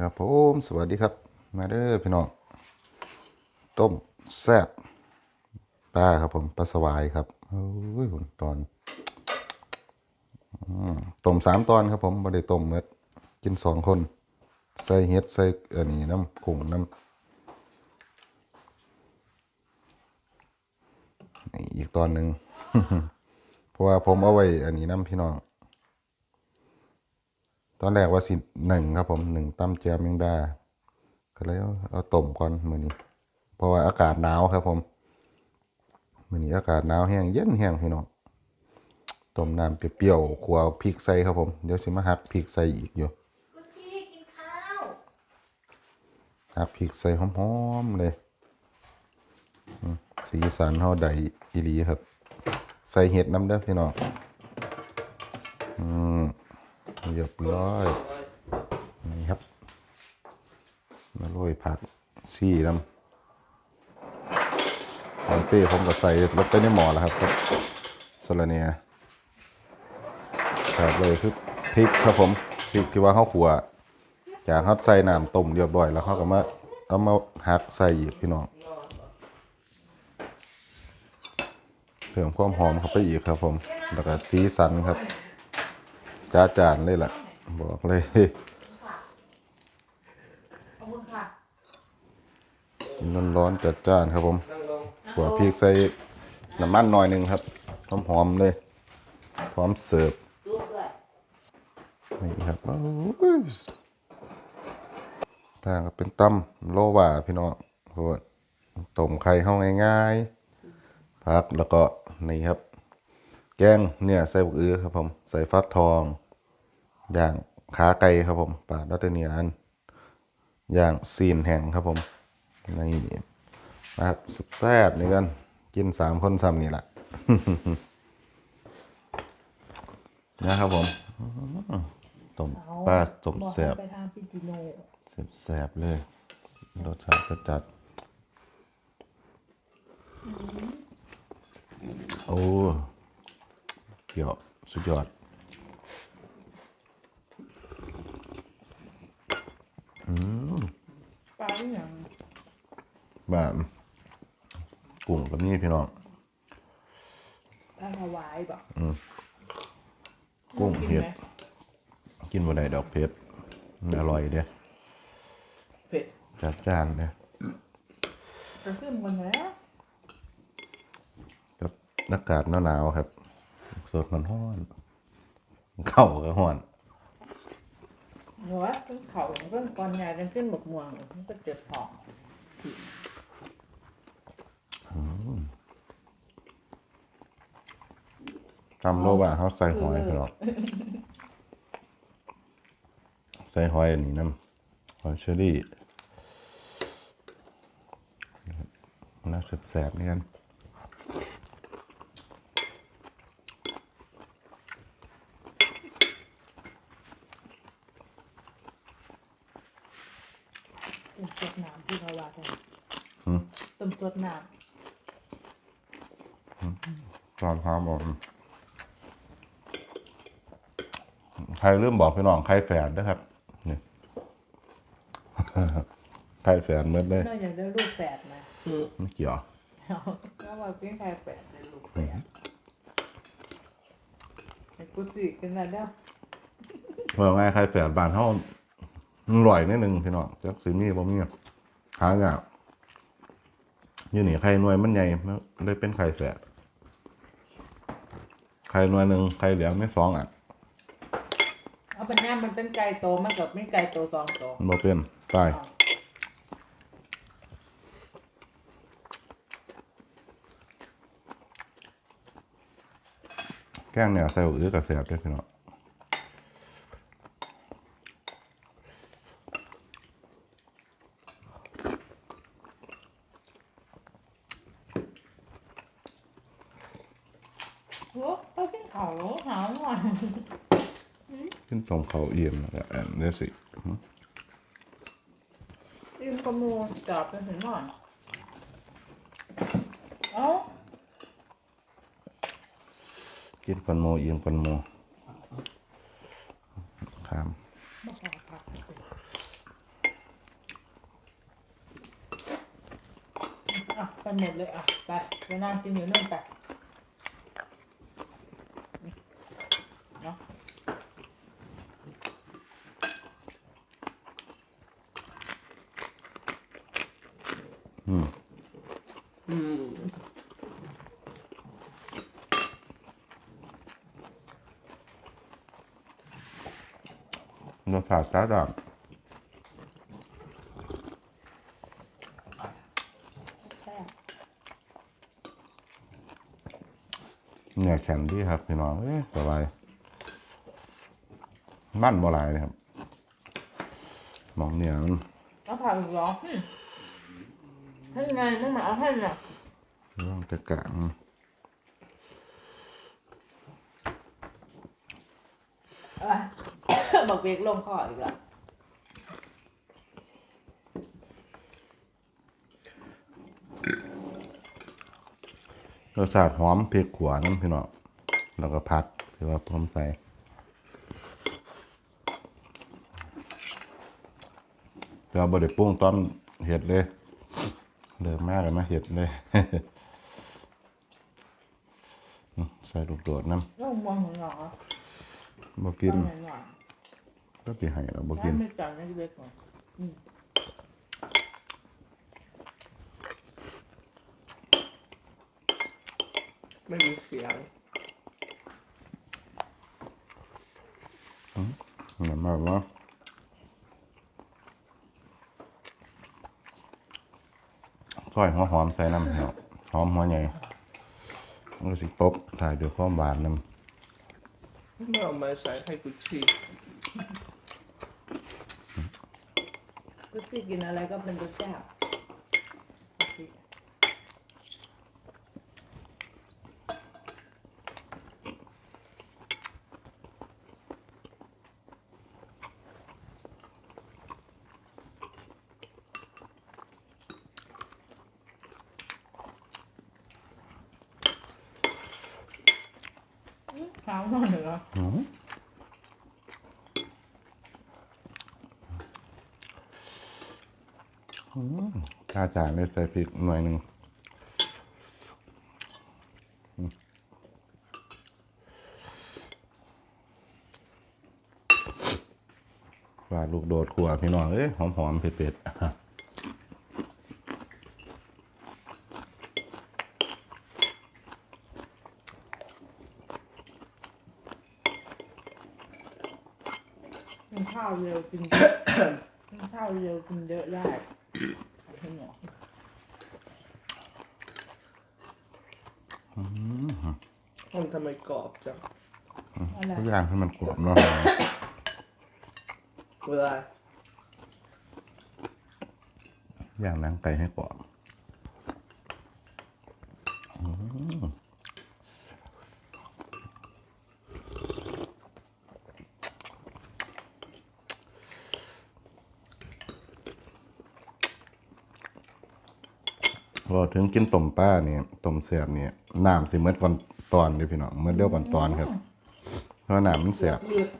ครับผมสวัสดีครับ มาเด้อพี่น้องต้มแซ่บปลาครับผมปลาสวายครับโอ้ยผมตอนอต้มสามตอนครับผมบ่ได้ต้มเมื่อกินสองคน ใส่เฮ็ดใส่อันนี้น้ำกุ้งน้ำอีกตอนหนึ่งเพราะว่าผมเอาไว้อันนี้น้ำพี่น้อง ตอนแรกว่าสิหนึ่งครับผมหนึ่งตั้มแจมแมงดาก็เลยเอาเอาต้มก่อนมื้อนี้ เพราะว่าอากาศหนาวครับผมมื้อนี้อากาศหนาวแห้งเย็นแห้งพี่น้องต้มน้ำเปรี้ยวๆขัวพริกใส่ครับผม เดี๋ยวสิมาหักพริกใส่อีกอยู่กุชี่กินข้าวหักพริกใส่หอมๆเลยอืมสีสันเฮาได้อีหลีครับ ใส่เห็ดน้ำเด้อพี่น้องอืม เรียบร้อยนี่ครับ มาโรยผักซี่น้ำหอมเป้ผมก็ใส่ลงไปในหม้อแล้วครับครับสลเนียครับเลยคือพริกครับผมพริกที่ว่าข้าวขัวจากเขาใส่น้ำต้มเรียบร้อยแล้วเขาก็มาเอามาหักใส่อีกพี่น้องเพิ่มความหอมเข้าไปอีกครับผม แล้วก็สีสันครับ จ้าจานเลยล่ะ บอกเลยขอบคุณค่ะกินร้อนๆจัดจ้านครับผมหัวพริกใส่น้ำมันหน่อยหนึ่งครับหอมๆเลย พร้อมเสิร์ฟรูปด้วยนี่ครับโอ้ยต่างก็เป็นตำโลว่าพี่น้องโหดต้มไข่เข้าง่ายๆพักแล้วก็นี่ครับ แกงเนี่ยใส่บุกอื้อครับผมใส่ฟักทอง อย่างขาไก่ครับผมปลาดอตเตเนียนอย่างซีนแห้งครับผมนี่มาสุดแซ่บนี่กันกินสามคนซ้ำนี่แหละนะครับผมต้มปลาต้มแซ่บแซ่บเลยรสชาติก็จัด โอ้ เกี่ยว สุดยอดปลาที่อย่างแบบกุ้งกับนี่พี่น้อง ปลาถวายบอกกุ้งเผ็ด กินบ่ได้ดอกเผ็ดมันอร่อยเด้เผ็ดจัดจ้านเด้จะขึ้นกันแล้วกับอากาศหนาวๆครับส ดมันห้อนเข้าก็ห้อนหนูว่าขึ้นเขาขึ้นกอนใหญ่ขึ้นบกม่วงมันก็เจ็บท้องตำโลว่าเขาใส่หอยตลอดใส่หอยอันนี้น้ำหอยเชอรี่น่าแสบๆนี่กัน ต้มสดน้ำที่เขาว่ากันอืม ต้มสดน้ตอนพาบอกใครเริ่มบอกพี่น้องใครแฝดนะครับนี่ ใครแฝดเมื่อได้ำน่าอยากได้ลูกแฝดนะไม่เกี่ยวก็ว่าเป็นใครแฝดได้ลูกแฝดไอ้กุชี่กันนะเด้อ เมื่อไงใครแฝดบานเท่า ลอยนิดนึงพี่น้องจักสีมีบ่มีหางอะอยู่นี่ไข่หน่วยมันใหญ่มันเลยเป็นไข่แฝดไข่หน่วยหนึ่งไข่เหลืองไม่สองอะเอาเป็นย่ามันเป็นไก่โตมันกับไม่ไก่โตสองโตมันบ่เป็นตายแกงเนี่ยใส่หัวอื้อกับแสบด้วยพี่น้อง โอ้ขึ้นเขาหาวหน่อยขึ้นตรงเขาเอี่ยมแล้วแอนได้สิอิ่มกระมูจับไปถึงหน่อยเอ้ากินคนโมเอี่ยมคนโมครามอะไปหมดเลยอะไปไปนั่งกินอยู่นู่ อืมอืมรสชาติจ้าดแค่ำเนี่ยแข็งดีครับพี่น้องเอ้ยสบายมั่นบ่หลายเลยครับ มองเนี่ยมัน เอาผักอีกเหรอ ให้ไงไม่มาเอาให้น่ะเรื่องกะกะอืมอะบอกเบรกลงคออีกแล้วรสชาติหอมพริกขวาน้ำพี่น้องแล้วก็ผักที่ว่าต้มใส่เดี๋ยวบไดปรุงตอนเห็ดเลย เดิมมากเลยมาเห็ดเลยอืมใส่ลูกโดดน้ลงมองของหรอำบ่กินต้องหน่อยหน่อยก็สิให้เราบ่ๆกินไม่จังไม่เล็กหน่อยไม่มีเสียงเหมือนแบบว่า ซอยหัวหอมใส่น้ำเหี่ยวหอมหัวใหญ่มันก็สิตบถ่ายด้วยความหวานน้ำไม่เอามาใส่ให้กุชี่ก็คือกินอะไรก็เป็นรสแซ่บ ขาวหน่อยเหรอ ข้าจานเลยใส่พริกหน่อยหนึ่งอืมว่าลูกโดดขัวพี่น้อง เอ้ย หอมหอมๆเผ็ดๆกินข้าวเร็วกินเยอะกินข้าวเร็วกินเยอะได้ มอมันทำไมกรอบจังอะไรทุกอย่างให้มันกรอบเนาะเวลาอย่างนั้นไก่ให้กรอบ ถึงกินต้มป้าเนี่ยต้มเสียบเนี่ยน้ำสิเมื่อก่อนตอนเด้อพี่น้องเมื่อเดียวก่อนตอนครับ เพราะน้ำมันเสียบเลือด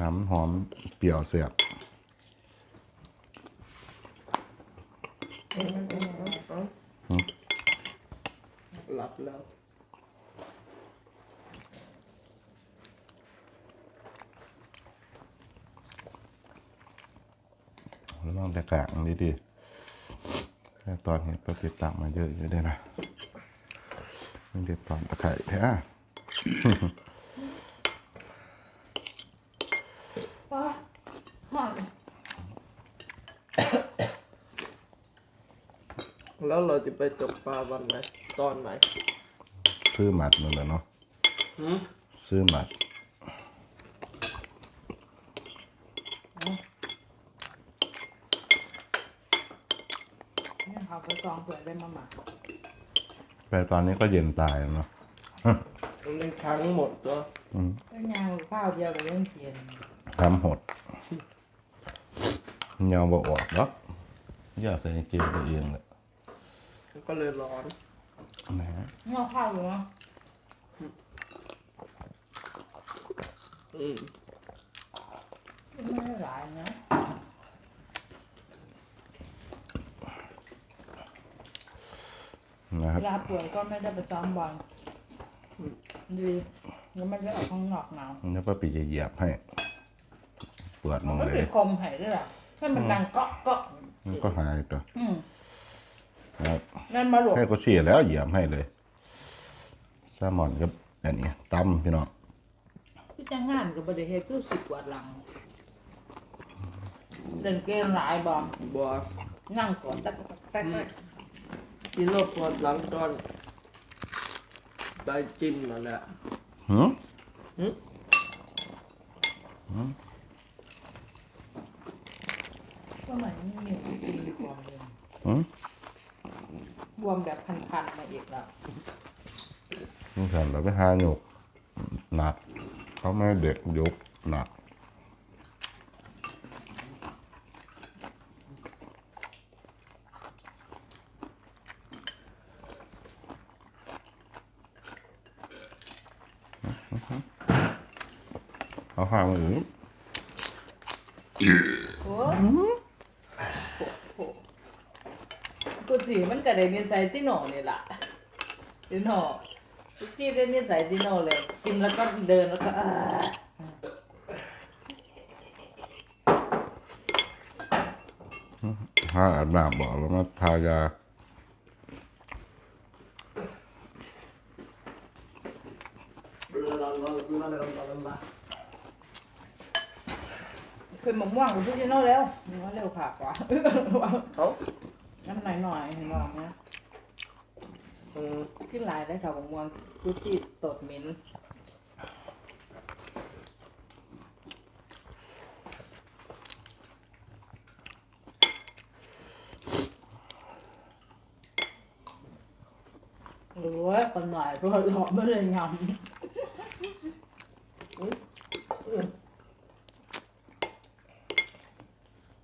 น้ำหอมเปรี้ยวเสียบหลับแล้วลองแต่กลางดีดีๆ แต่ตอนเห็ดก็ติดตักมาเยอะอยู่ด้วยนะมันเด็ดตอนตะไคร้แท้ป้าหอมแล้วเราจะไปตกปลาวันไหน ตอนไหน ซื้อหมัดนั่นแหละเนาะหืมซื้อหมัด เนี่ยเขาไปซองเผื่อได้มาหมัก ไปตอนนี้ก็เย็นตายแล้วเนาะมันยังค้างหมดตัวก็ยางข้าวเดียวกับเรื่องเทียนทำหดเงาบ่ออกหรอกอยากใส่กางเกงตัวเองแหละมันก็เลยร้อนนะงอกข้าวอยู่เนาะอืมไม่ได้หลายนะ นะครับเวลาป่วยก็ไม่ได้ประจำวันดีแล้วไม่ได้ออกข้างนอกหนาวแล้วป้าปีจะเหยียบให้ปวดมมัอนงก็เลติยดคมหายด้วยล่ะให้มันดังก๊อกก๊อกมันก็หายตัวอืมครับนั่นมาหลบให้ก็เสียแล้วเหยียบให้เลยแซลมอนกับอันนี้ตำพี่น้องพี่จะงานกับบริเฮคือสิบกว่าหลังเล่นเกมหลายบอมบัวนั่งก่อนตักตักตักตั กกินโลกปวดหลังตอนไปจิ้มนั่นแหละหืมก็เหมือนมีตีบวมเลยหืมบวมแบบพันๆมาอีกแล้วนี่ฉันเราไปหาหยกหนักเขาไม่ให้เด็กยกหนักาข้างมือโอ้โหกูสีมันกระเด็นนิสัยจิโน่นี่ยล่ะจิโน่จี้เล่นนิสัยจิโน่เลย กินแล้วก็เดินแล้วก็อ่า ถ้าอาบน้ำบอกแล้วมาทายา เป็นมะม่วงกูจิโน่แล้วมันว่าเร็วขาดกว่าเอ้าน้ำหน่อยหน่อยเห็นบอกนะอืมขึ้นลายได้ค่ะมะม่วงกูจิตดเหม็นหรือว่าคนหน่อยเพราะเราหอมไม่เลยงำ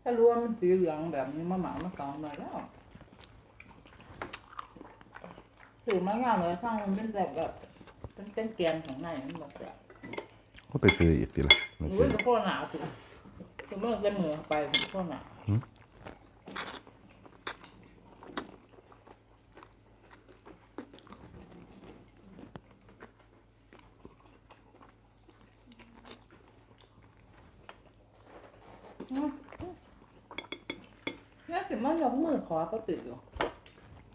ถ้ารู้ว่ามัน สีเหลืองแบบนี้มาหมามาเกาหน่อยแล้วถือมางามเลยข้างมันเป็นแบบแบบเป็นเป็นแกนของในมันบอกแบบก็ไปซื้ออีกทีละไม่อุ้ซื้ยอจะโคตรหนาถึงคือเมื่อจะมือไปถึงโคตรหนาอืม ถึงมันยกมือขอก็ติดอยู่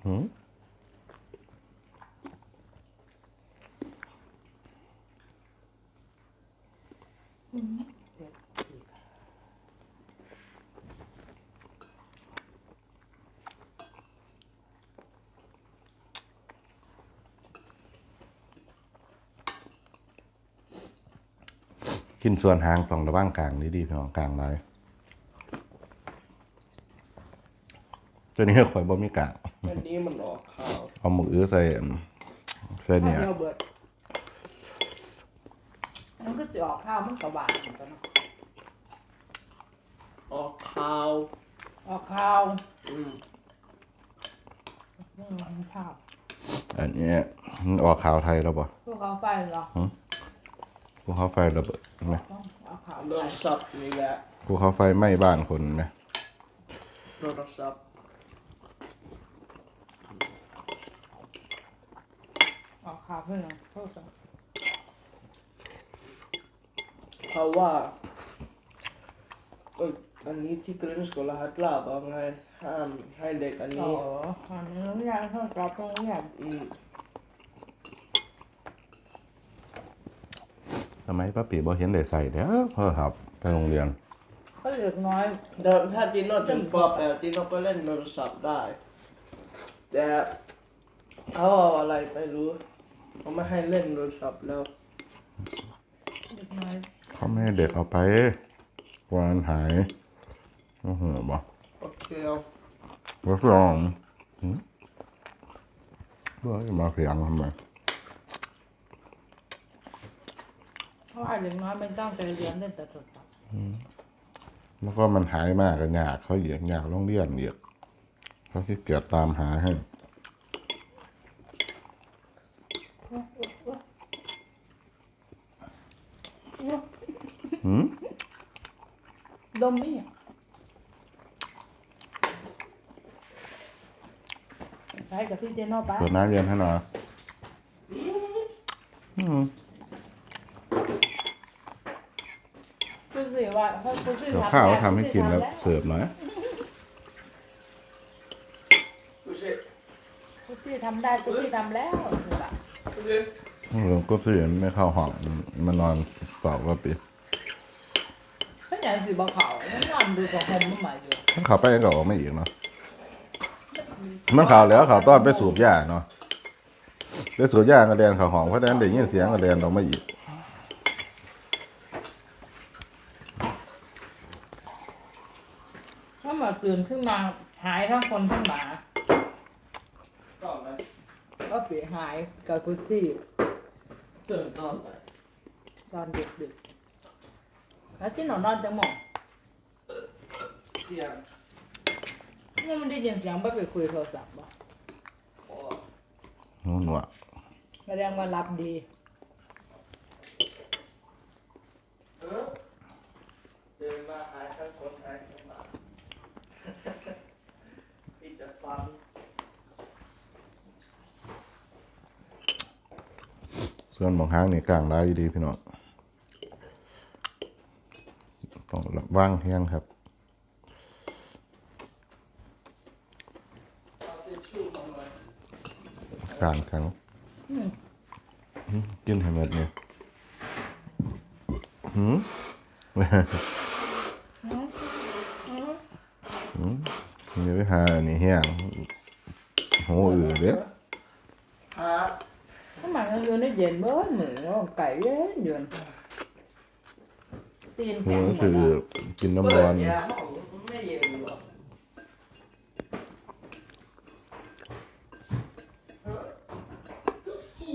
หืมกินส่วนหางต้องระว่างกลางดีดีพี่น้องกลางไร ตัวนี้ข่อยบ่มีกลางอันนี้มันออกข้าวเอามืออื้อใส่ใส่เนี่ย ข้าวเดียวเบิดมันก็จะออกข้าวมันกระบาดเหมือนกันเนาะออกข้าวออกข้าวอืมเรื่องมันข้าวอันเนี้ยมันออกขาวไทยแล้วบ่พวกเขาไฟเหรอภูเขาไฟระเบิดไหมต้องเอาข้าวโทไปรศัพท์นี่แหละภูเขาไฟไหม้บ้านคนไหมโทรศัพ ท์ออกข้าวเพื่อนเพื่อนเพราะว่าเอ้ยอันนี้ที่กรีนสกุลฮัตลาบอกไงห้ามให้เด็กอันอ๋อนี้อันนี้น้ำยาเท่ากับตรงนี้อะอืมทำไมป้าปีบ่เห็นได้ใส่เด้อพ่อครับไปโรงเรียน ก็เหลือน้อย เดี๋ยวถ้าจีโน่ถึงปอบแล้วจีโน่ก็เล่นโทรศัพท์ได้ แต่เขาเอาอะไรไม่รู้ เขาไม่ให้เล่นโทรศัพท์แล้วเหลือน้อยเขาไม่ให้เด็กเอาไปกลัวมันหายโอ้โหบ่โอเคเอารับรองหืมบ่จะมาเพียงทำไมเพราะว่าเหลือน้อยไม่ต้องไปเรียนเล่นแต่โทรศัพท์แล้วก็มันหายมากกันยากเขาเหยียกยากโรงเรียนเหยียกเขาที่เกียจตามหาให้ หืมดมนี่ใช้กับพี่เจโน่ไปเปิดน้ำเย็นให้หน่อยอืมคุณสิว่าเขาคุณสิเดี๋ยวทำข้าวได้ทำให้กินแล้วเสิร์ฟหน่อยดูสิคุณสิทำได้คุณสิทำแล้วนี่ล่ะดูสิอืมก็เสียนไม่เข้าห้องมานอนเปล่าก็ปิด ก็อย่างสิบ่เขามันนอนดูกับผมมันมาอยู่มันเข่าไปก็ออกไม่อีกเนาะมันเข่าแล้วเข่าต้อนไปสูบหญ้าเนาะไปสูบหญ้ากระเด็นเข่าห้องเพราะฉะนั้นได้ยินเสียงกระเด็นออกมาอีกถ้ามาตื่นขึ้นมาหายทั้งคนทั้งหมาต่อไหมก็เปียหายกับคุณสิตื่นตอนไหนตอนดึกดึกๆ แล้วที่หนอนนอนจังหมองเที่ยงนี่มันได้ยินเสียงไปไปคุยโทรศัพท์บ่พอนู่นว่ะแสดงว่ารับดี เออเดินมาหายทั้งคนหายทั้งหมาพี่จะฟังส่วนบางครั้งนี่กลางได้ดีพี่น้อง ต้องว่างเที่ยงครับกลางครั้งกินให้หมดเนี่ยหืมนี่ไปหาอันนี้เฮียงโหอือเด้อหาถ้ามันอยู่ในเย็นเบิ้ลเหมือนไก่เย็นเย็น ตีนโหแข็งหมก็ดคือแล้วกินเปิน้ำร้อนดยาห้องไม่เย็นหรอก อื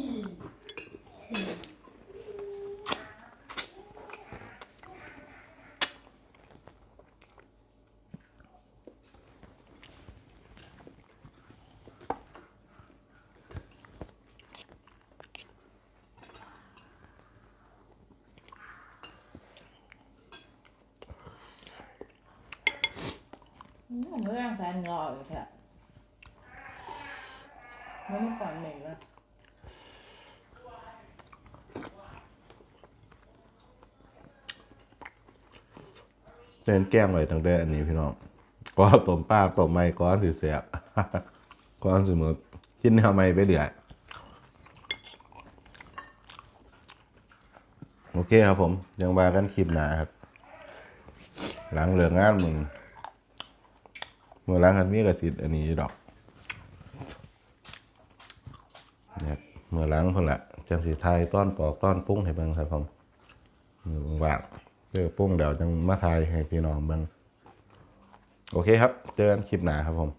มเรื่องแฟนงออยู่แท้เมื่อก่อนเหม็นลยเป็นแกล้งไว้ตั้งแต่อันนี้พี่น้องก็ต้มปลาต้มไม้ก้อนสิเสียบก้อนสิมือกินทำไมไปเดือดโอเคครับผม ยังมากันคลิปหนาครับ หลังเหลืองงานมึง เมื่อล้างกันมีกระสิทธิ์อันนี้ดอกเนี่ยเมื่อล้างเพิ่นละจังสีไทยต้อนปอกต้อนปุ้งให้เบิ่งครับผมมือว่างเจอปุ้งเดี๋ยวจังมาทายให้พี่น้องเบิ่งโอเคครับ เจอกันคลิปหนาครับผม